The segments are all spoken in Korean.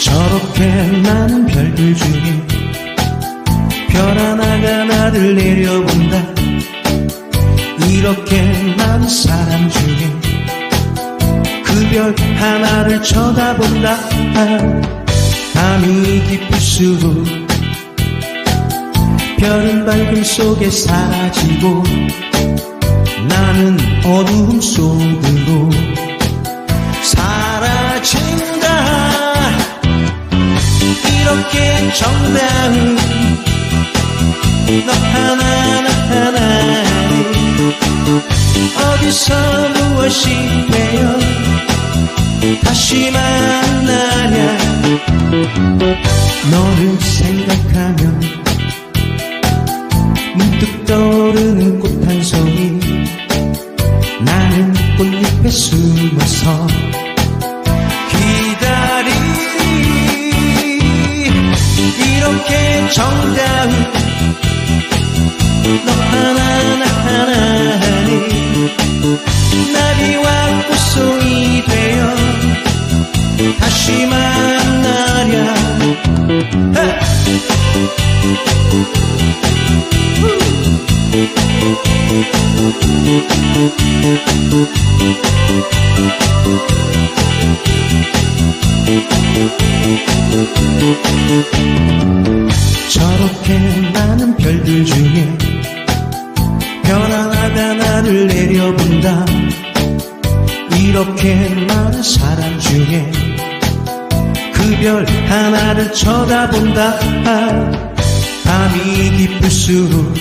저렇게 많은 별들 중에 별 하나가 나를 내려본다. 이렇게 많은 사람 중에 나를 쳐다본다. 밤이 깊을수록 별은 밝음 속에 사라지고 나는 어두움 속으로 사라진다. 이렇게 정다운 너 하나 나 하나니 어디서 무엇이 다시 만나냐 너를 생각하면 문득 떠오르는 꽃 한 송이 나는 꽃잎에 숨어서 기다리니 이렇게 정다운 너 하나 나 하나니 만나랴 하! 저렇게 많은 별들 중에 별 하나가 나를 내려본다 이렇게 많은 사람 중에 그 별 하나를 쳐다본다. 밤이 깊을수록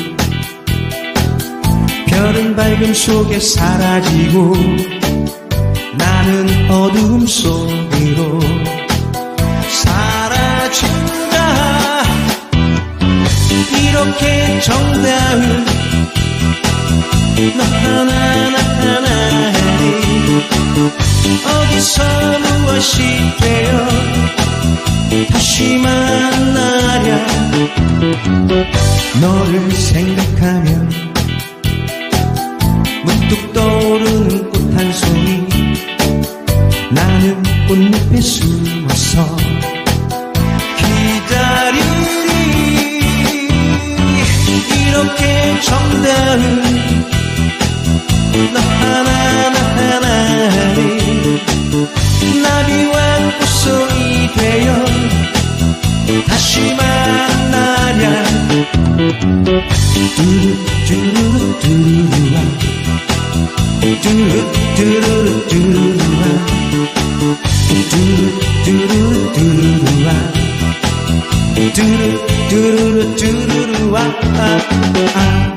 별은 밝음 속에 사라지고 나는 어두움 속으로 사라진다. 이렇게 정다운 너 하나 나 하나니 어디서 무엇이 되어 다시 만나랴. 너를 생각하면 문득 떠오르는 꽃 한 송이 나는 꽃잎에 숨어서 기다리니 이렇게 정다운 너 하나 나 하나니 다시 만나랴 두루 두루루 두루루와 두루 두루루 두루루와 두루 두루루 두루루와 두루 두루루 두루루와 아, 아.